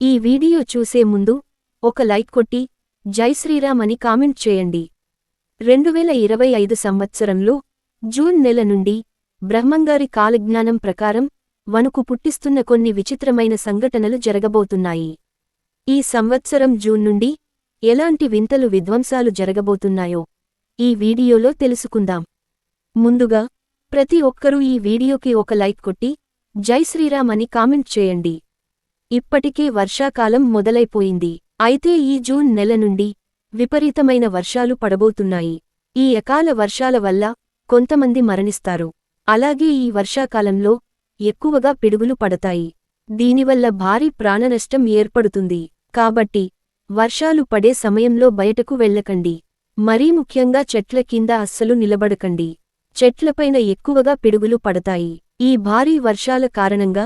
ఈ వీడియో చూసే ముందు ఒక లైక్ కొట్టి జై శ్రీరామ్ అని కామెంట్ చేయండి. రెండువేల ఇరవై ఐదు సంవత్సరంలో జూన్ నెల నుండి బ్రహ్మంగారి కాలజ్ఞానం ప్రకారం వణుకు పుట్టిస్తున్న కొన్ని విచిత్రమైన సంఘటనలు జరగబోతున్నాయి. ఈ సంవత్సరం జూన్ నుండి ఎలాంటి వింతలు విధ్వంసాలు జరగబోతున్నాయో ఈ వీడియోలో తెలుసుకుందాం. ముందుగా ప్రతి ఒక్కరూ ఈ వీడియోకి ఒక లైక్ కొట్టి జై శ్రీరామ్ అని కామెంట్ చేయండి. ఇప్పటికే వర్షాకాలం మొదలైపోయింది. అయితే ఈ జూన్ నెల నుండి విపరీతమైన వర్షాలు పడబోతున్నాయి. ఈ అకాల వర్షాల వల్ల కొంతమంది మరణిస్తారు. అలాగే ఈ వర్షాకాలంలో ఎక్కువగా పిడుగులు పడతాయి. దీనివల్ల భారీ ప్రాణనష్టం ఏర్పడుతుంది. కాబట్టి వర్షాలు పడే సమయంలో బయటకు వెళ్ళకండి. మరీ ముఖ్యంగా చెట్ల కింద అస్సలు నిలబడకండి. చెట్లపైన ఎక్కువగా పిడుగులు పడతాయి. ఈ భారీ వర్షాల కారణంగా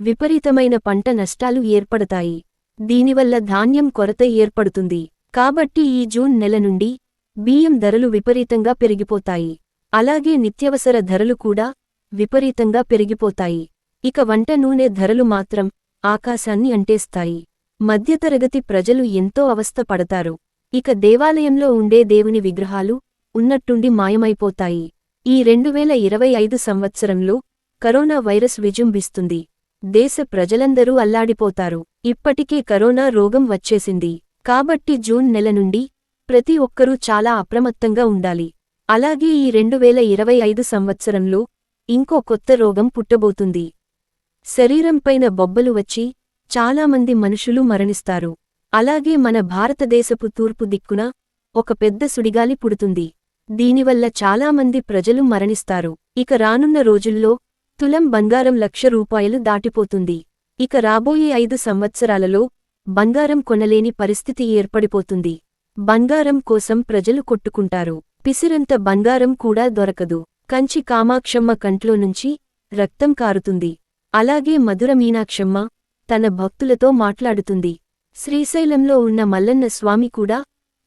విపరీతమైన పంట నష్టాలు ఏర్పడతాయి. దీనివల్ల ధాన్యం కొరత ఏర్పడుతుంది. కాబట్టి ఈ జూన్ నెల నుండి బియ్యం ధరలు విపరీతంగా పెరిగిపోతాయి. అలాగే నిత్యవసర ధరలు కూడా విపరీతంగా పెరిగిపోతాయి. ఇక వంట నూనె ధరలు మాత్రం ఆకాశాన్ని అంటేస్తాయి. మధ్యతరగతి ప్రజలు ఎంతో అవస్థ పడతారు. ఇక దేవాలయంలో ఉండే దేవుని విగ్రహాలు ఉన్నట్టుండి మాయమైపోతాయి. ఈ రెండువేల ఇరవై ఐదు సంవత్సరంలో కరోనా వైరస్ విజృంభిస్తుంది. దేశ ప్రజలందరూ అల్లాడిపోతారు. ఇప్పటికే కరోనా రోగం వచ్చేసింది. కాబట్టి జూన్ నెల నుండి ప్రతి ఒక్కరూ చాలా అప్రమత్తంగా ఉండాలి. అలాగే ఈ రెండువేల ఇరవై ఐదు సంవత్సరంలో ఇంకో కొత్త రోగం పుట్టబోతుంది. శరీరంపైన బొబ్బలు వచ్చి చాలామంది మనుషులు మరణిస్తారు. అలాగే మన భారతదేశపు తూర్పు దిక్కున ఒక పెద్ద సుడిగాలి పుడుతుంది. దీనివల్ల చాలామంది ప్రజలు మరణిస్తారు. ఇక రానున్న రోజుల్లో తులం బంగారం లక్ష రూపాయలు దాటిపోతుంది. ఇక రాబోయే ఐదు సంవత్సరాలలో బంగారం కొనలేని పరిస్థితి ఏర్పడిపోతుంది. బంగారం కోసం ప్రజలు కొట్టుకుంటారు. పిసిరంత బంగారం కూడా దొరకదు. కంచి కామాక్షమ్మ కంట్లో నుంచి రక్తం కారుతుంది. అలాగే మధుర మీనాక్షమ్మ తన భక్తులతో మాట్లాడుతుంది. శ్రీశైలంలో ఉన్న మల్లన్న స్వామి కూడా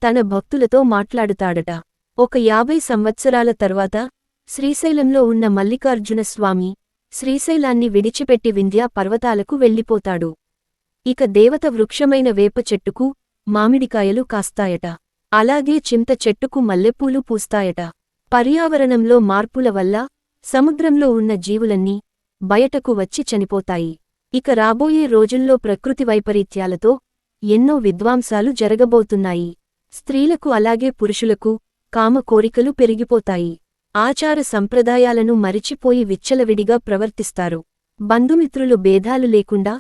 తన భక్తులతో మాట్లాడుతాడట. ఒక యాభై సంవత్సరాల తర్వాత శ్రీశైలంలో ఉన్న మల్లికార్జున స్వామి శ్రీశైలాన్ని విడిచిపెట్టి వింధ్యా పర్వతాలకు వెళ్ళిపోతాడు. ఇక దేవత వృక్షమైన వేప చెట్టుకు మామిడికాయలు కాస్తాయట. అలాగే చింత చెట్టుకు మల్లెపూలు పూస్తాయట. పర్యావరణంలో మార్పుల వల్ల సముద్రంలో ఉన్న జీవులన్నీ బయటకు వచ్చి చనిపోతాయి. ఇక రాబోయే రోజుల్లో ప్రకృతి వైపరీత్యాలతో ఎన్నో విద్వాంసాలు జరగబోతున్నాయి. స్త్రీలకు అలాగే పురుషులకు కామ కోరికలు పెరిగిపోతాయి. ఆచార సంప్రదాయాలను మరిచిపోయి విచ్చలవిడిగా ప్రవర్తిస్తారు. బంధుమిత్రులు భేదాలు లేకుండా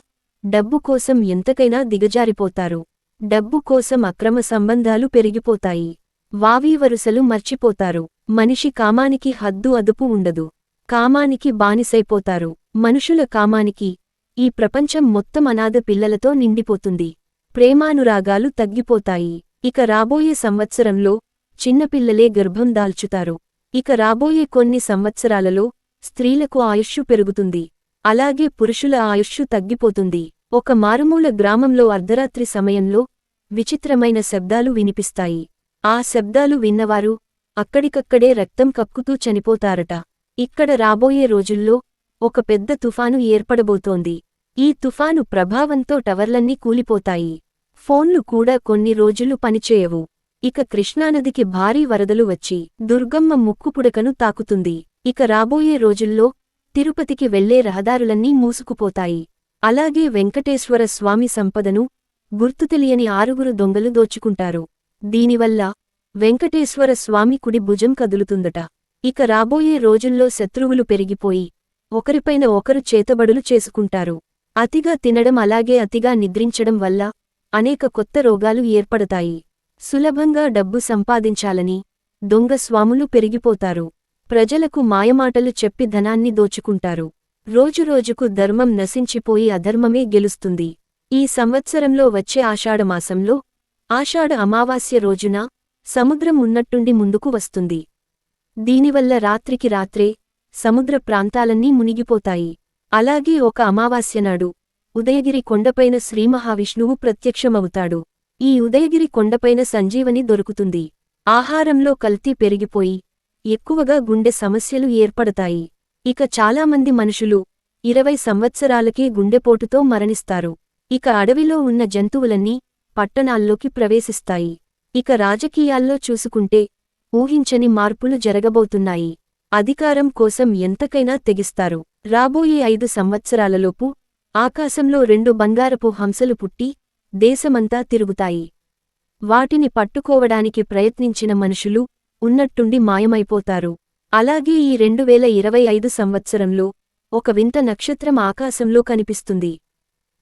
డబ్బు కోసం ఎంతకైనా దిగజారిపోతారు. డబ్బు కోసం అక్రమ సంబంధాలు పెరిగిపోతాయి. వావీ వరుసలు మర్చిపోతారు. మనిషి కామానికి హద్దు అదుపు ఉండదు. కామానికి బానిసైపోతారు. మనుషుల కామానికి ఈ ప్రపంచం మొత్తం అనాథ పిల్లలతో నిండిపోతుంది. ప్రేమానురాగాలు తగ్గిపోతాయి. ఇక రాబోయే సంవత్సరంలో చిన్నపిల్లలే గర్భం దాల్చుతారు. ఇక రాబోయే కొన్ని సంవత్సరాలలో స్త్రీలకు ఆయుష్షు పెరుగుతుంది. అలాగే పురుషుల ఆయుష్షు తగ్గిపోతుంది. ఒక మారుమూల గ్రామంలో అర్ధరాత్రి సమయంలో విచిత్రమైన శబ్దాలు వినిపిస్తాయి. ఆ శబ్దాలు విన్నవారు అక్కడికక్కడే రక్తం కక్కుతూ చనిపోతారట. ఇక్కడ రాబోయే రోజుల్లో ఒక పెద్ద తుఫాను ఏర్పడబోతోంది. ఈ తుఫాను ప్రభావంతో టవర్లన్నీ కూలిపోతాయి. ఫోన్లు కూడా కొన్ని రోజులు పనిచేయవు. ఇక కృష్ణానదికి భారీ వరదలు వచ్చి దుర్గమ్మ ముక్కుపుడకను తాకుతుంది. ఇక రాబోయే రోజుల్లో తిరుపతికి వెళ్ళే రహదారులన్నీ మూసుకుపోతాయి. అలాగే వెంకటేశ్వర స్వామి సంపదను గుర్తుతెలియని ఆరుగురు దొంగలు దోచుకుంటారు. దీనివల్ల వెంకటేశ్వర స్వామి కుడి భుజం కదులుతుందట. ఇక రాబోయే రోజుల్లో శత్రువులు పెరిగిపోయి ఒకరిపైన ఒకరు చేతబడులు చేసుకుంటారు. అతిగా తినడం అలాగే అతిగా నిద్రించడం వల్ల అనేక కొత్త రోగాలు ఏర్పడతాయి. సులభంగా డబ్బు సంపాదించాలని దొంగ స్వాములు పెరిగిపోతారు. ప్రజలకు మాయమాటలు చెప్పి ధనాన్ని దోచుకుంటారు. రోజురోజుకు ధర్మం నశించిపోయి అధర్మమే గెలుస్తుంది. ఈ సంవత్సరంలో వచ్చే ఆషాఢమాసంలో ఆషాఢ అమావాస్య రోజున సముద్రం ఉన్నట్టుండి ముందుకు వస్తుంది. దీనివల్ల రాత్రికి రాత్రే సముద్ర ప్రాంతాలన్నీ మునిగిపోతాయి. అలాగే ఒక అమావాస్యనాడు ఉదయగిరి కొండపైన శ్రీమహావిష్ణువు ప్రత్యక్షమవుతాడు. ఈ ఉదయగిరి కొండపైన సంజీవని దొరుకుతుంది. ఆహారంలో కల్తీ పెరిగిపోయి ఎక్కువగా గుండె సమస్యలు ఏర్పడతాయి. ఇక చాలామంది మనుషులు ఇరవై సంవత్సరాలకే గుండెపోటుతో మరణిస్తారు. ఇక అడవిలో ఉన్న జంతువులన్నీ పట్టణాల్లోకి ప్రవేశిస్తాయి. ఇక రాజకీయాల్లో చూసుకుంటే ఊహించని మార్పులు జరగబోతున్నాయి. అధికారం కోసం ఎంతకైనా తెగిస్తారు. రాబోయే ఐదు సంవత్సరాలలోపు ఆకాశంలో రెండు బంగారపు హంసలు పుట్టి దేశమంతా తిరుగుతాయి. వాటిని పట్టుకోవడానికి ప్రయత్నించిన మనుషులు ఉన్నట్టుండి మాయమైపోతారు. అలాగే ఈ రెండు వేల ఇరవై ఐదు సంవత్సరంలో ఒక వింత నక్షత్రం ఆకాశంలో కనిపిస్తుంది.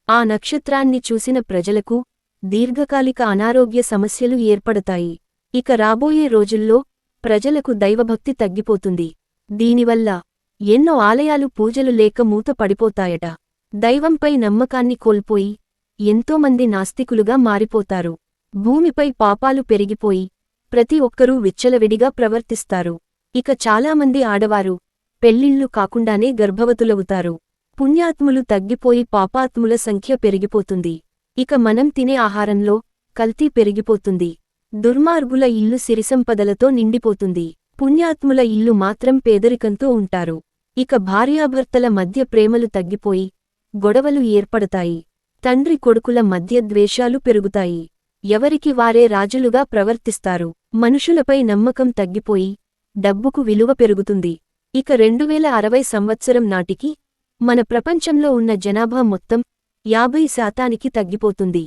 ఆ నక్షత్రాన్ని చూసిన ప్రజలకు దీర్ఘకాలిక అనారోగ్య సమస్యలు ఏర్పడతాయి. ఇక రాబోయే రోజుల్లో ప్రజలకు దైవభక్తి తగ్గిపోతుంది. దీనివల్ల ఎన్నో ఆలయాలు పూజలు లేక మూత పడిపోతాయట దైవంపై నమ్మకాన్ని కోల్పోయి ఎంతోమంది నాస్తికులుగా మారిపోతారు. భూమిపై పాపాలు పెరిగిపోయి ప్రతి ఒక్కరూ విచ్చలవిడిగా ప్రవర్తిస్తారు. ఇక చాలామంది ఆడవారు పెళ్ళిళ్ళు కాకుండానే గర్భవతులవుతారు. పుణ్యాత్ములు తగ్గిపోయి పాపాత్ముల సంఖ్య పెరిగిపోతుంది. ఇక మనం తినే ఆహారంలో కల్తీ పెరిగిపోతుంది. దుర్మార్గుల ఇల్లు సిరిసంపదలతో నిండిపోతుంది. పుణ్యాత్ముల ఇల్లు మాత్రం పేదరికంతో ఉంటారు. ఇక భార్యాభర్తల మధ్య ప్రేమలు తగ్గిపోయి గొడవలు ఏర్పడతాయి. తండ్రి కొడుకుల మధ్య ద్వేషాలు పెరుగుతాయి. ఎవరికి వారే రాజులుగా ప్రవర్తిస్తారు. మనుషులపై నమ్మకం తగ్గిపోయి డబ్బుకు విలువ పెరుగుతుంది. ఇక రెండువేల అరవై సంవత్సరం నాటికి మన ప్రపంచంలో ఉన్న జనాభా మొత్తం యాభై శాతానికి తగ్గిపోతుంది.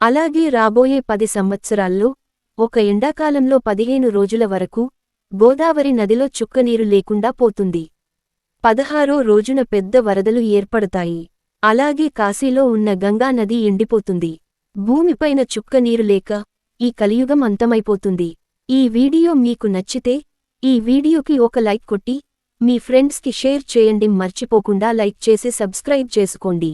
అలాగే రాబోయే పది సంవత్సరాల్లో ఒక ఎండాకాలంలో పదిహేను రోజుల వరకు గోదావరి నదిలో చుక్కనీరు లేకుండా పోతుంది. పదహారో రోజున పెద్ద వరదలు ఏర్పడతాయి. అలాగే కాశీలో ఉన్న గంగా నది ఎండిపోతుంది. భూమిపైన చుక్కనీరు లేక ఈ కలియుగం అంతమైపోతుంది. ఈ వీడియో మీకు నచ్చితే ఈ వీడియోకి ఒక లైక్ కొట్టి మీ ఫ్రెండ్స్కి షేర్ చేయండి. మర్చిపోకుండా లైక్ చేసి సబ్స్క్రైబ్ చేసుకోండి.